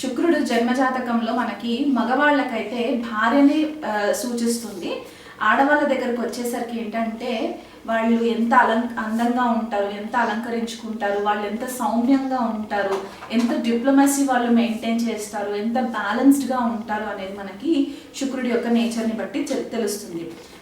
శుక్రుడు జన్మజాతకంలో మనకి మగవాళ్ళకైతే భార్యని సూచిస్తుంది. ఆడవాళ్ళ దగ్గరకు వచ్చేసరికి ఏంటంటే వాళ్ళు ఎంత అలం అందంగా ఉంటారు ఎంత అలంకరించుకుంటారు వాళ్ళు ఎంత సౌమ్యంగా ఉంటారు ఎంత డిప్లొమసీ వాళ్ళు మెయింటైన్ చేస్తారు ఎంత బ్యాలెన్స్డ్గా ఉంటారు అనేది మనకి శుక్రుడి యొక్క నేచర్ని బట్టి తెలుస్తుంది.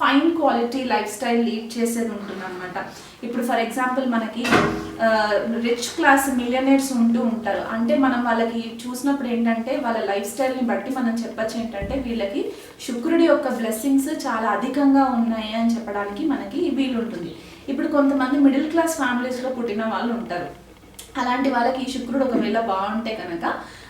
fine quality life style lead చేసేది ఉంటుంది అనమాట ఇప్పుడు ఫర్ ఎగ్జాంపుల్ మనకి రిచ్ క్లాస్ మిలియనర్స్ ఉంటూ ఉంటారు. అంటే మనం వాళ్ళకి చూసినప్పుడు ఏంటంటే వాళ్ళ లైఫ్ స్టైల్ని బట్టి మనం చెప్పచ్చు ఏంటంటే వీళ్ళకి శుక్రుడి యొక్క బ్లెస్సింగ్స్ చాలా అధికంగా ఉన్నాయి అని చెప్పడానికి మనకి వీలుంటుంది. ఇప్పుడు కొంతమంది మిడిల్ క్లాస్ ఫ్యామిలీస్లో పుట్టిన వాళ్ళు ఉంటారు అలాంటి వాళ్ళకి ఈ శుక్రుడు ఒకవేళ బాగుంటే కనుక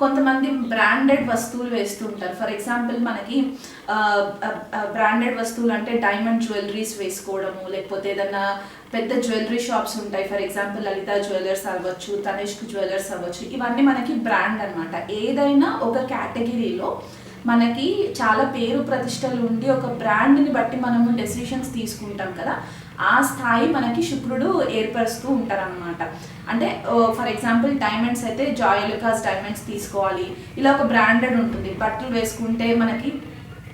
కొంతమంది బ్రాండెడ్ వస్తువులు వేస్తుంటారు. ఫర్ ఎగ్జాంపుల్ మనకి బ్రాండెడ్ వస్తువులు అంటే డైమండ్ జ్యువెలరీస్ వేసుకోవడము లేకపోతే ఏదన్నా పెద్ద జ్యువెలరీ షాప్స్ ఉంటాయి. ఫర్ ఎగ్జాంపుల్ లలిత జ్యువెలర్స్ అవ్వచ్చు తనిష్క్ జ్యువెలర్స్ అవ్వచ్చు. ఇవన్నీ మనకి బ్రాండ్ అనమాట ఏదైనా ఒక కేటగిరీలో మనకి చాలా పేరు ప్రతిష్టలు ఉండి ఒక బ్రాండ్ని బట్టి మనము డెసిషన్స్ తీసుకుంటాం కదా ఆ స్థాయి మనకి శుక్రుడు ఏర్పరుస్తూ ఉంటారనమాట అంటే ఫర్ ఎగ్జాంపుల్ డైమండ్స్ అయితే జాయ్ లుకాస్ డైమండ్స్ తీసుకోవాలి ఇలా ఒక బ్రాండెడ్ ఉంటుంది బట్టలు వేసుకుంటే మనకి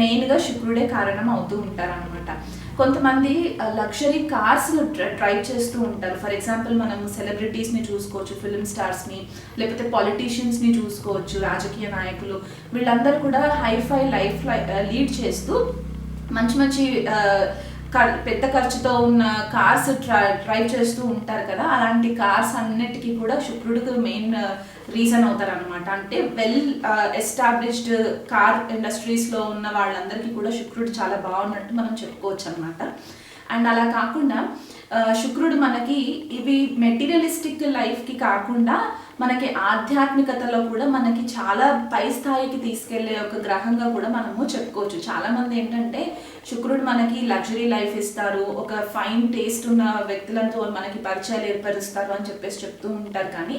మెయిన్గా శుక్రుడే కారణం అవుతూ ఉంటారు అనమాట కొంతమంది లక్షరీ కార్స్ డ్రైవ్ చేస్తూ ఉంటారు. ఫర్ ఎగ్జాంపుల్ మనం సెలబ్రిటీస్ని చూసుకోవచ్చు ఫిల్మ్ స్టార్స్ని లేకపోతే పాలిటీషియన్స్ని చూసుకోవచ్చు రాజకీయ నాయకులు. వీళ్ళందరూ కూడా హైఫై లైఫ్ లీడ్ చేస్తూ మంచి మంచి పెద్ద ఖర్చుతో ఉన్న కార్స్ డ్రైవ్ చేస్తూ ఉంటారు కదా. అలాంటి కార్స్ అన్నిటికీ కూడా శుక్రుడికి మెయిన్ రీజన్ అవుతారు అనమాట అంటే వెల్ ఎస్టాబ్లిష్డ్ కార్ ఇండస్ట్రీస్లో ఉన్న వాళ్ళందరికీ కూడా శుక్రుడు చాలా బాగున్నట్టు మనం చెప్పుకోవచ్చు అనమాట అండ్ అలా కాకుండా uh, శుక్రుడు మనకి ఇవి మెటీరియలిస్టిక్ లైఫ్కి కాకుండా మనకి ఆధ్యాత్మికతలో కూడా మనకి చాలా పై స్థాయికి తీసుకెళ్ళే ఒక గ్రహంగా కూడా మనము చెప్పుకోవచ్చు. చాలామంది ఏంటంటే శుక్రుడు మనకి లగ్జరీ లైఫ్ ఇస్తారు ఒక ఫైన్ టేస్ట్ ఉన్న వ్యక్తులతో మనకి పరిచయాలు ఏర్పరుస్తారు అని చెప్పేసి చెప్తూ ఉంటారు. కానీ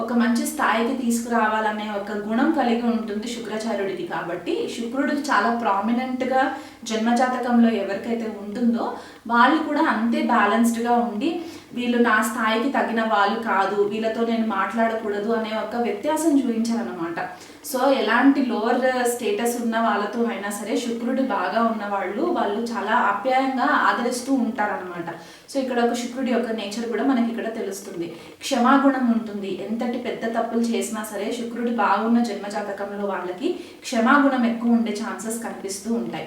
ఒక మంచి స్థాయికి తీసుకురావాలనే ఒక గుణం కలిగి ఉంటుంది శుక్రాచార్యుడికి కాబట్టి శుక్రుడు చాలా ప్రామినెంట్గా జన్మజాతకంలో ఎవరికైతే ఉంటుందో వాళ్ళు కూడా అంతే బ్యాలెన్స్డ్గా ఉండి వీళ్ళు నా స్థాయికి తగిన వాళ్ళు కాదు వీళ్ళతో నేను మాట్లాడకూడదు అనే ఒక వ్యత్యాసం చూపించారనమాట సో ఎలాంటి లోవర్ స్టేటస్ ఉన్న వాళ్ళతో అయినా సరే శుక్రుడు బాగా ఉన్న వాళ్ళు వాళ్ళు చాలా ఆప్యాయంగా ఆదరిస్తూ ఉంటారనమాట సో ఇక్కడ ఒక శుక్రుడి యొక్క నేచర్ కూడా మనకి ఇక్కడ తెలుస్తుంది. క్షమాగుణం ఉంటుంది. ఎంత ఎంతటి పెద్ద తప్పులు చేసినా సరే శుక్రుడు బాగున్న జన్మజాతకంలో వాళ్ళకి క్షమాగుణం ఎక్కువ ఉండే ఛాన్సెస్ కనిపిస్తూ ఉంటాయి.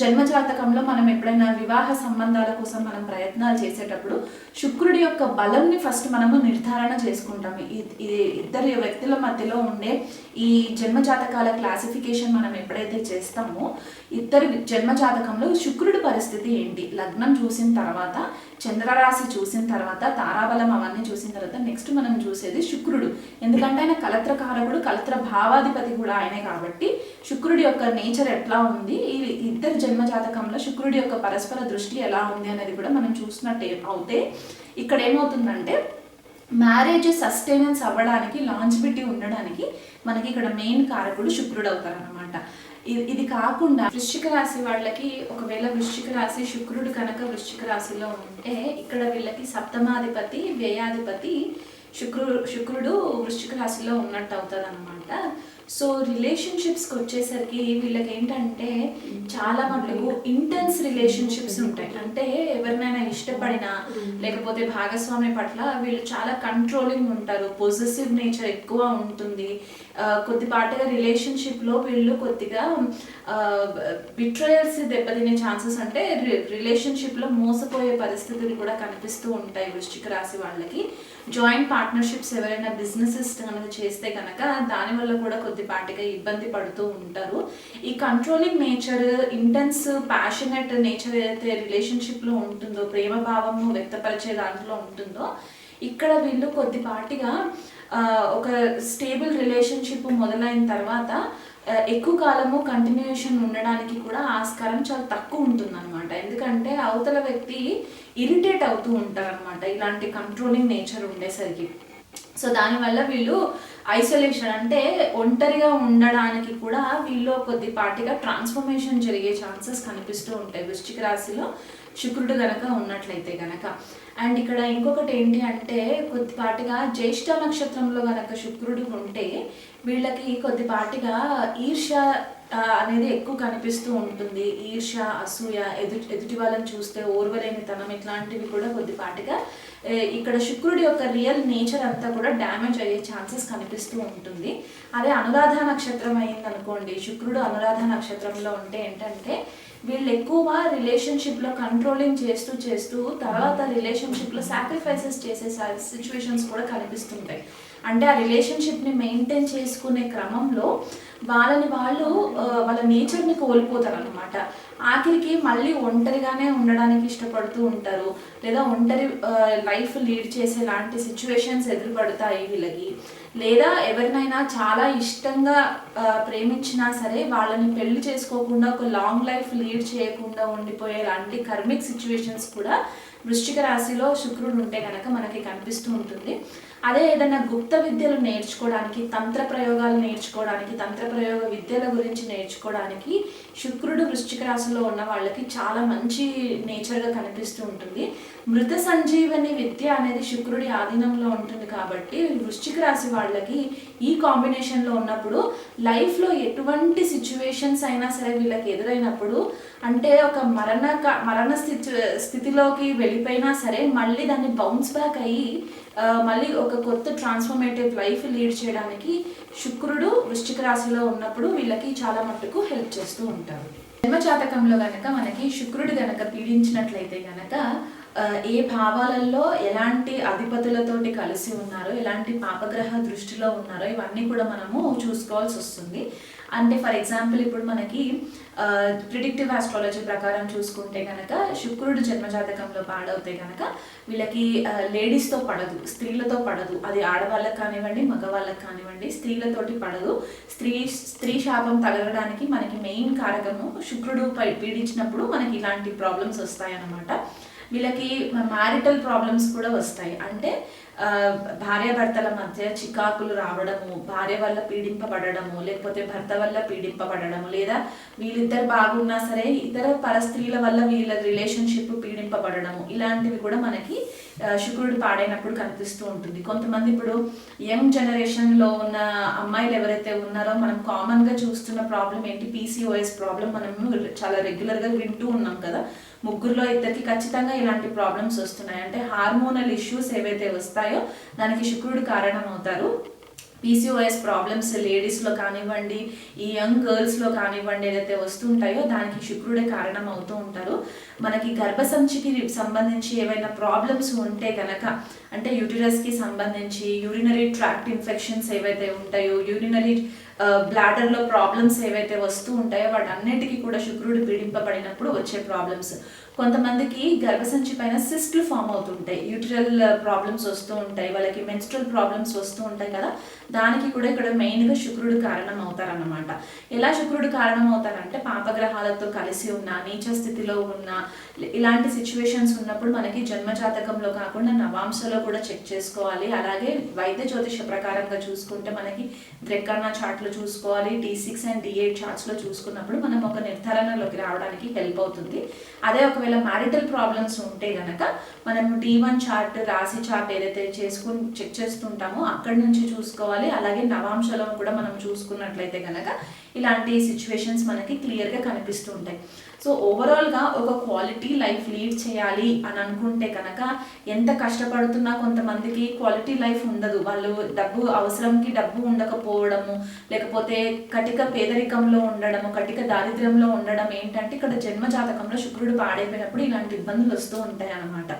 జన్మజాతకంలో మనం ఎప్పుడైనా వివాహ సంబంధాల కోసం మనం ప్రయత్నాలు చేసేటప్పుడు శుక్రుడి యొక్క బలంని ఫస్ట్ మనము నిర్ధారణ చేసుకుంటాము. ఇద్దరు వ్యక్తుల మధ్యలో ఉండే ఈ జన్మజాతకాల క్లాసిఫికేషన్ మనం ఎప్పుడైతే చేస్తామో ఇద్దరు జన్మజాతకంలో శుక్రుడి పరిస్థితి ఏంటి? లగ్నం చూసిన తర్వాత చంద్రరాశి చూసిన తర్వాత తారాబలం అవన్నీ చూసిన తర్వాత నెక్స్ట్ మనం చూసేది శుక్రుడు. ఎందుకంటే ఆయన కలత్రకారకుడు కలత్ర భావాధిపతి కూడా ఆయనే కాబట్టి శుక్రుడి యొక్క నేచర్ ఎట్లా ఉంది? ఈ ఇద్దరు జన్మ జాతకంలో శుక్రుడి యొక్క పరస్పర దృష్టి ఎలా ఉంది అనేది కూడా మనం చూసినట్టే అవుతే ఇక్కడ ఏమవుతుందంటే మ్యారేజ్ సస్టైనెన్స్ అవ్వడానికి లాంజిబిలిటీ ఉండడానికి మనకి ఇక్కడ మెయిన్ కారకుడు శుక్రుడు అవుతారనమాట ఇది ఇది కాకుండా వృశ్చిక రాశి వాళ్ళకి ఒకవేళ వృశ్చిక రాశి శుక్రుడు కనుక వృశ్చిక రాశిలో ఉంటే ఇక్కడ వీళ్ళకి సప్తమాధిపతి వ్యయాధిపతి శుక్రుడు శుక్రుడు వృశ్చిక రాశిలో ఉన్నట్టు అవుతుంది అనమాట సో రిలేషన్షిప్స్కి వచ్చేసరికి వీళ్ళకి ఏంటంటే చాలా మటుకు ఇంటెన్స్ రిలేషన్షిప్స్ ఉంటాయి. అంటే ఎవరినైనా ఇష్టపడినా లేకపోతే భాగస్వామి పట్ల వీళ్ళు చాలా కంట్రోలింగ్ ఉంటారు. పొజిటివ్ నేచర్ ఎక్కువ ఉంటుంది. కొద్దిపాటుగా రిలేషన్షిప్లో వీళ్ళు కొద్దిగా బిట్రయల్స్ దెబ్బతినే ఛాన్సెస్ అంటే రిలేషన్షిప్లో మోసపోయే పరిస్థితులు కూడా కనిపిస్తూ ఉంటాయి వృశ్చిక రాశి వాళ్ళకి. జాయింట్ పార్ట్నర్షిప్స్ ఎవరైనా బిజినెసెస్ కనుక చేస్తే కనుక దానివల్ల కూడా కొద్దిపాటిగా ఇబ్బంది పడుతూ ఉంటారు. ఈ controlling nature intense passionate nature ఏదైతే రిలేషన్షిప్లో ఉంటుందో ప్రేమ భావము వ్యక్తపరిచే దాంట్లో ఉంటుందో ఇక్కడ వీళ్ళు కొద్దిపాటిగా ఒక స్టేబుల్ రిలేషన్షిప్ మొదలైన తర్వాత ఎక్కువ కాలము కంటిన్యూషన్ ఉండడానికి కూడా ఆస్కారం చాలా తక్కువ ఉంటుందన్నమాట. ఎందుకంటే అవతల వ్యక్తి ఇరిటేట్ అవుతూ ఉంటారనమాట ఇలాంటి కంట్రోలింగ్ నేచర్ ఉండేసరికి. సో దానివల్ల వీళ్ళు ఐసోలేషన్ అంటే ఒంటరిగా ఉండడానికి కూడా వీళ్ళు కొద్దిపాటిగా ట్రాన్స్ఫర్మేషన్ జరిగే ఛాన్సెస్ కనిపిస్తూ ఉంటాయి. వృశ్చిక రాశిలో శుక్రుడు గనక ఉన్నట్లయితే గనక. అండ్ ఇక్కడ ఇంకొకటి ఏంటి అంటే కొద్దిపాటిగా జ్యేష్ఠ నక్షత్రంలో గనక శుక్రుడు ఉంటే వీళ్ళకి కొద్దిపాటిగా ఈర్ష్య అనేది ఎక్కువ కనిపిస్తూ ఉంటుంది. ఈర్ష్య అసూయ ఎదుటి ఎదుటి వాళ్ళని చూస్తే ఓర్వలేనితనం ఇట్లాంటివి కూడా కొద్దిపాటిగా ఇక్కడ శుక్రుడి యొక్క రియల్ నేచర్ అంతా కూడా డ్యామేజ్ అయ్యే ఛాన్సెస్ కనిపిస్తూ ఉంటుంది. అదే అనురాధ నక్షత్రం అయింది అనుకోండి శుక్రుడు అనురాధ నక్షత్రంలో ఉంటే ఏంటంటే వీళ్ళు ఎక్కువ రిలేషన్షిప్లో కంట్రోలింగ్ చేస్తూ చేస్తూ తర్వాత రిలేషన్షిప్లో సాక్రిఫైసెస్ చేసే సిచ్యువేషన్స్ కూడా కనిపిస్తుంటాయి. అంటే ఆ రిలేషన్షిప్ని మెయింటైన్ చేసుకునే క్రమంలో వాళ్ళని వాళ్ళు వాళ్ళ నేచర్ని కోల్పోతారు అనమాట ఆఖరికి మళ్ళీ ఒంటరిగానే ఉండడానికి ఇష్టపడుతూ ఉంటారు. లేదా ఒంటరి లైఫ్ లీడ్ చేసే లాంటి సిచ్యువేషన్స్ ఎదురుపడతాయి వీళ్ళకి. లేదా ఎవరినైనా చాలా ఇష్టంగా ప్రేమించినా సరే వాళ్ళని పెళ్ళి చేసుకోకుండా ఒక లాంగ్ లైఫ్ లీడ్ చేయకుండా ఉండిపోయే లాంటి కర్మిక్ సిచ్యువేషన్స్ కూడా వృశ్చిక రాశిలో శుక్రుడు ఉంటే కనుక మనకి కనిపిస్తూ ఉంటుంది. అదే ఏదైనా గుప్త విద్యలు నేర్చుకోవడానికి తంత్ర ప్రయోగాలు నేర్చుకోవడానికి తంత్ర ప్రయోగ విద్యల గురించి నేర్చుకోవడానికి శుక్రుడు వృశ్చిక రాశిలో ఉన్న వాళ్ళకి చాలా మంచి నేచర్గా కనిపిస్తూ ఉంటుంది. మృత సంజీవని విద్య అనేది శుక్రుడి ఆధీనంలో ఉంటుంది కాబట్టి వృశ్చిక రాశి వాళ్ళకి ఈ కాంబినేషన్లో ఉన్నప్పుడు లైఫ్లో ఎటువంటి సిచ్యువేషన్స్ అయినా సరే వీళ్ళకి ఎదురైనప్పుడు అంటే ఒక మరణ మరణ స్థితి స్థితిలోకి వెళ్ళిపోయినా సరే మళ్ళీ దాన్ని బౌన్స్ బ్యాక్ అయ్యి మళ్ళీ ఒక కొత్త ట్రాన్స్ఫర్మేటివ్ లైఫ్ లీడ్ చేయడానికి శుక్రుడు వృశ్చిక రాశిలో ఉన్నప్పుడు వీళ్ళకి చాలా మట్టుకు హెల్ప్ చేస్తూ ఉంటారు. జన్మజాతకంలో కనుక గనక మనకి శుక్రుడు గనక పీడించినట్లయితే గనక ఏ భావాలలో ఎలాంటి అధిపతులతోటి కలిసి ఉన్నారో ఎలాంటి పాపగ్రహ దృష్టిలో ఉన్నారో ఇవన్నీ కూడా మనము చూసుకోవాల్సి వస్తుంది. అంటే ఫర్ ఎగ్జాంపుల్ ఇప్పుడు మనకి ప్రిడిక్టివ్ ఆస్ట్రాలజీ ప్రకారం చూసుకుంటే కనుక శుక్రుడు జన్మజాతకంలో పాడవుతే కనుక వీళ్ళకి లేడీస్తో పడదు స్త్రీలతో పడదు. అది ఆడవాళ్ళకి కానివ్వండి మగవాళ్ళకి కానివ్వండి స్త్రీలతోటి పడదు. స్త్రీ స్త్రీ శాపం తగలడానికి మనకి మెయిన్ కారకము శుక్రుడు పై పీడించినప్పుడు మనకి ఇలాంటి ప్రాబ్లమ్స్ వస్తాయన్నమాట. వీళ్ళకి మ్యారిటల్ ప్రాబ్లమ్స్ కూడా వస్తాయి. అంటే భార్యాభర్తల మధ్య చికాకులు రావడము భార్య వల్ల పీడింపబడము లేకపోతే భర్త వల్ల పీడింపబడము లేదా వీళ్ళిద్దరు బాగున్నా సరే ఇతర పరస్త్రీల వల్ల వీళ్ళ రిలేషన్షిప్ పీడింపబడము ఇలాంటివి కూడా మనకి శుక్రుడు పాడైనప్పుడు కనిపిస్తూ ఉంటుంది. కొంతమంది ఇప్పుడు యంగ్ జనరేషన్లో ఉన్న అమ్మాయిలు ఎవరైతే ఉన్నారో మనం కామన్గా చూస్తున్న ప్రాబ్లం ఏంటి? పీసీఓఎస్ ప్రాబ్లం మనము చాలా రెగ్యులర్గా వింటూ ఉన్నాం కదా. ముగ్గురులో ఇద్దరికి ఖచ్చితంగా ఇలాంటి ప్రాబ్లమ్స్ వస్తున్నాయి. అంటే హార్మోనల్ ఇష్యూస్ ఏవైతే వస్తాయో దానికి శుక్రుడు కారణం అవుతారు పీసీఓఎస్ ప్రాబ్లమ్స్ లేడీస్లో కానివ్వండి ఈ యంగ్ గర్ల్స్లో కానివ్వండి ఏదైతే వస్తుంటాయో దానికి శుక్రుడే కారణం అవుతూ ఉంటారు. మనకి గర్భసంచికి సంబంధించి ఏవైనా ప్రాబ్లమ్స్ ఉంటే కనుక అంటే యూటిరస్కి సంబంధించి యూరినరీ ట్రాక్ట్ ఇన్ఫెక్షన్స్ ఏవైతే ఉంటాయో యూరినరీ బ్లాడర్లో ప్రాబ్లమ్స్ ఏవైతే వస్తూ ఉంటాయో వాటన్నిటికీ కూడా శుక్రుడు పీడింపబడినప్పుడు వచ్చే ప్రాబ్లమ్స్ కొంతమందికి గర్భసంచి పైన సిస్ట్లు ఫామ్ అవుతుంటాయి. యూటిరల్ ప్రాబ్లమ్స్ వస్తూ ఉంటాయి. వాళ్ళకి మెన్స్ట్రల్ ప్రాబ్లమ్స్ వస్తూ ఉంటాయి కదా దానికి కూడా ఇక్కడ మెయిన్గా శుక్రుడు కారణం అవుతారన్నమాట. ఎలా శుక్రుడు కారణం అవుతారంటే పాపగ్రహాలతో కలిసి ఉన్న నీచ స్థితిలో ఉన్న ఇలాంటి సిచ్యువేషన్స్ ఉన్నప్పుడు మనకి జన్మజాతకంలో కాకుండా నవాంశలో కూడా చెక్ చేసుకోవాలి. అలాగే వైద్య జ్యోతిష ప్రకారంగా చూసుకుంటే మనకి ద్రెక్కన్న చార్ట్లో చూసుకోవాలి. D six and D eight చార్ట్స్లో చూసుకున్నప్పుడు మనం ఒక నిర్ధారణలోకి రావడానికి హెల్ప్ అవుతుంది. అదే ఒకవేళ మ్యారిటల్ ప్రాబ్లమ్స్ ఉంటే గనక మనం డి వన్ చార్ట్ రాశి చార్ట్ ఏదైతే చేసుకుని చెక్ చేస్తుంటామో అక్కడి నుంచి చూసుకోవాలి. అలాగే నవాంశలం కూడా మనం చూసుకున్నట్లయితే గనక ఇలాంటి సిచ్యువేషన్స్ మనకి క్లియర్గా కనిపిస్తుంటాయి సో ఓవరాల్గా ఒక క్వాలిటీ లైఫ్ లీడ్ చేయాలి అని అనుకుంటే కనుక ఎంత కష్టపడుతున్నా కొంతమందికి క్వాలిటీ లైఫ్ ఉండదు. వాళ్ళు డబ్బు అవసరంకి డబ్బు ఉండకపోవడము లేకపోతే కటిక పేదరికంలో ఉండడము కటిక దారిద్ర్యంలో ఉండడం ఏంటంటే ఇక్కడ జన్మ జాతకంలో శుక్రుడు పాడైపోయినప్పుడు ఇలాంటి ఇబ్బందులు వస్తూ ఉంటాయి అన్నమాట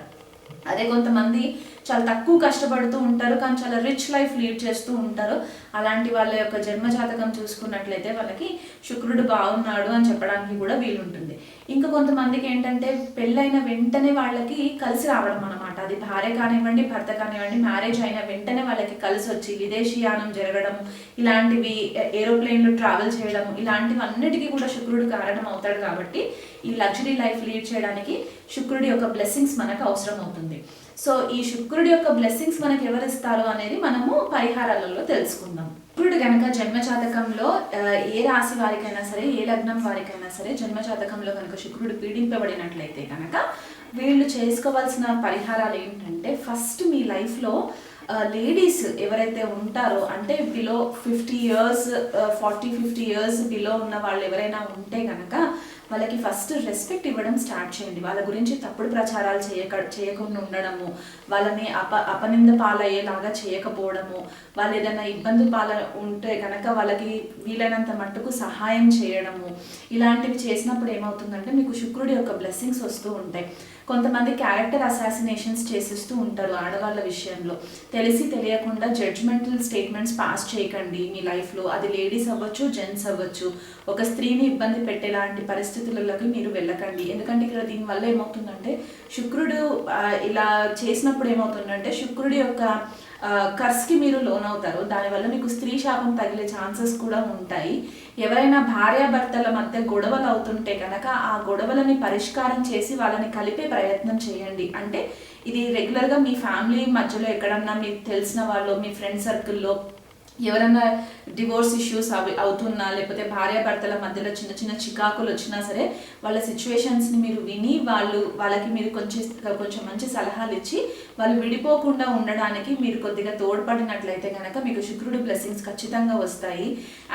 అదే కొంతమంది చాలా తక్కువ కష్టపడుతూ ఉంటారు కానీ చాలా రిచ్ లైఫ్ లీడ్ చేస్తూ ఉంటారు. అలాంటి వాళ్ళ యొక్క జన్మ జాతకం చూసుకున్నట్లయితే వాళ్ళకి శుక్రుడు బాగున్నాడు అని చెప్పడానికి కూడా వీలుంటుంది. ఇంకా కొంతమందికి ఏంటంటే పెళ్ళైన వెంటనే వాళ్ళకి కలిసి రావడం అనమాట అది భార్య కానివ్వండి భర్త కానివ్వండి మ్యారేజ్ అయిన వెంటనే వాళ్ళకి కలిసి వచ్చి విదేశీయానం జరగడం ఇలాంటివి ఏరోప్లేన్లు ట్రావెల్ చేయడం ఇలాంటివన్నిటికీ కూడా శుక్రుడు కారణం అవుతాడు కాబట్టి ఈ లగ్జరీ లైఫ్ లీడ్ చేయడానికి శుక్రుడి యొక్క బ్లెస్సింగ్స్ మనకు అవసరం అవుతుంది. సో ఈ శుక్రుడి యొక్క బ్లెస్సింగ్స్ మనకు ఎవరు ఇస్తారు అనేది మనము పరిహారాలలో తెలుసుకుందాం. శుక్రుడు కనుక జన్మజాతకంలో ఏ రాశి వారికైనా సరే ఏ లగ్నం వారికైనా సరే జన్మ జాతకంలో కనుక శుక్రుడు పీడింపబడినట్లయితే కనుక వీళ్ళు చేసుకోవాల్సిన పరిహారాలు ఏంటంటే ఫస్ట్ మీ లైఫ్లో లేడీస్ ఎవరైతే ఉంటారో అంటే below fifty years forty fifty years below ఉన్న వాళ్ళు ఎవరైనా ఉంటే కనుక వాళ్ళకి ఫస్ట్ రెస్పెక్ట్ ఇవ్వడం స్టార్ట్ చేయండి. వాళ్ళ గురించి తప్పుడు ప్రచారాలు చేయక చేయకుండా ఉండడము వాళ్ళని అప అపనింద పాలయ్యేలాగా చేయకపోవడము వాళ్ళు ఏదైనా ఇబ్బంది పాల ఉంటే కనుక వాళ్ళకి వీలైనంత మట్టుకు సహాయం చేయడము ఇలాంటివి చేసినప్పుడు ఏమవుతుందంటే మీకు శుక్రుడి యొక్క బ్లెస్సింగ్స్ వస్తూ ఉంటాయి. కొంతమంది క్యారెక్టర్ అసాసినేషన్స్ చేసేస్తూ ఉంటారు ఆడవాళ్ళ విషయంలో. తెలిసి తెలియకుండా జడ్జ్మెంటల్ స్టేట్మెంట్స్ పాస్ చేయకండి మీ లైఫ్లో అది లేడీస్ అవ్వచ్చు జెంట్స్ అవ్వచ్చు. ఒక స్త్రీని ఇబ్బంది పెట్టేలాంటి పరిస్థితులలోకి మీరు వెళ్ళకండి. ఎందుకంటే ఇక్కడ దీనివల్ల ఏమవుతుందంటే శుక్రుడు ఇలా చేసినప్పుడు ఏమవుతుందంటే శుక్రుడి యొక్క కర్స్కి మీరు లోన్ అవుతారు. దానివల్ల మీకు స్త్రీ శాపం తగిలే ఛాన్సెస్ కూడా ఉంటాయి. ఎవరైనా భార్యాభర్తల మధ్య గొడవలు అవుతుంటే కనుక ఆ గొడవలని పరిష్కారం చేసి వాళ్ళని కలిపే ప్రయత్నం చేయండి. అంటే ఇది రెగ్యులర్గా మీ ఫ్యామిలీ మధ్యలో ఎక్కడన్నా మీకు తెలిసిన వాళ్ళు మీ ఫ్రెండ్ సర్కిల్లో ఎవరైనా డివోర్స్ ఇష్యూస్ అవి అవుతున్నా లేకపోతే భార్యాభర్తల మధ్యలో చిన్న చిన్న చికాకులు వచ్చినా సరే వాళ్ళ సిచ్యువేషన్స్ని మీరు విని వాళ్ళు వాళ్ళకి మీరు కొంచెం కొంచెం మంచి సలహాలు ఇచ్చి వాళ్ళు విడిపోకుండా ఉండడానికి మీరు కొద్దిగా తోడ్పడినట్లయితే కనుక మీకు శుక్రుడు బ్లెస్సింగ్స్ ఖచ్చితంగా వస్తాయి.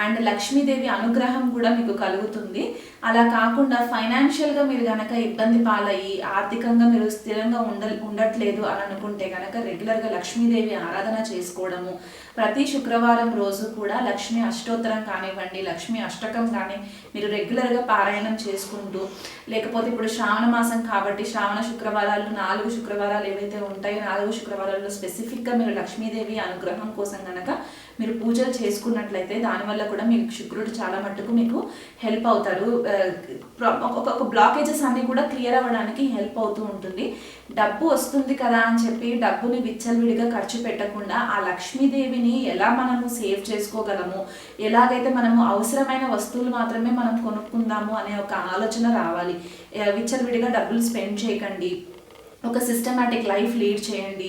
అండ్ లక్ష్మీదేవి అనుగ్రహం కూడా మీకు కలుగుతుంది. అలా కాకుండా ఫైనాన్షియల్గా మీరు కనుక ఇబ్బంది పాలయ్యి ఆర్థికంగా మీరు స్థిరంగా ఉండ ఉండట్లేదు అని అనుకుంటే కనుక రెగ్యులర్గా లక్ష్మీదేవి ఆరాధన చేసుకోవడము ప్రతి శుక్రవారం రోజు కూడా లక్ష్మీ అష్టోత్తరం కానివ్వండి లక్ష్మీ అష్టకం కానీ మీరు రెగ్యులర్గా పారాయణం చేసుకుంటూ లేకపోతే ఇప్పుడు శ్రావణ మాసం కాబట్టి శ్రావణ శుక్రవారాలు నాలుగు శుక్రవారాలు ఏవైతే ఉంటాయో నాలుగు శుక్రవారాల్లో స్పెసిఫిక్గా మీరు లక్ష్మీదేవి అనుగ్రహం కోసం కనుక మీరు పూజలు చేసుకున్నట్లయితే దానివల్ల కూడా మీకు శుక్రుడు చాలా మట్టుకు మీకు హెల్ప్ అవుతారు. ఒక్కొక్క బ్లాకేజెస్ అన్నీ కూడా క్లియర్ అవ్వడానికి హెల్ప్ అవుతూ ఉంటుంది. డబ్బు వస్తుంది కదా అని చెప్పి డబ్బుని విచ్చలవిడిగా ఖర్చు పెట్టకుండా ఆ లక్ష్మీదేవిని ఎలా మనము సేవ్ చేసుకోగలము? ఎలాగైతే మనము అవసరమైన వస్తువులు మాత్రమే మనం కొనుక్కుందాము అనే ఒక ఆలోచన రావాలి. విచ్చలవిడిగా డబ్బులు స్పెండ్ చేయకండి. ఒక సిస్టమాటిక్ లైఫ్ లీడ్ చేయండి.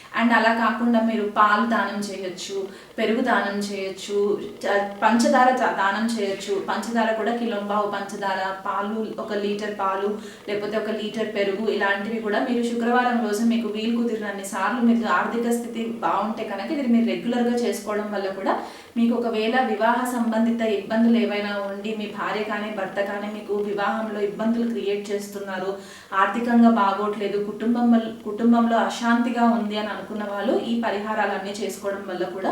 అండ్ అలా కాకుండా మీరు పాలు దానం చేయొచ్చు పెరుగు దానం చేయొచ్చు పంచదార దానం చేయొచ్చు. పంచదార కూడా కిలోంబావు పంచదార పాలు ఒక లీటర్ పాలు లేకపోతే ఒక లీటర్ పెరుగు ఇలాంటివి కూడా మీరు శుక్రవారం రోజు మీకు వీలు కుదిరినన్ని సార్లు మీకు ఆర్థిక స్థితి బాగుంటే కనుక ఇది మీరు రెగ్యులర్గా చేసుకోవడం వల్ల కూడా మీకు ఒకవేళ వివాహ సంబంధిత ఇబ్బందులు ఏవైనా ఉండి మీ భార్య కానీ భర్త కానీ మీకు వివాహంలో ఇబ్బందులు క్రియేట్ చేస్తున్నారు ఆర్థికంగా బాగోట్లేదు కుటుంబం కుటుంబంలో అశాంతిగా ఉంది అని అనుకున్న వాళ్ళు ఈ పరిహారాలన్నీ చేసుకోవడం వల్ల కూడా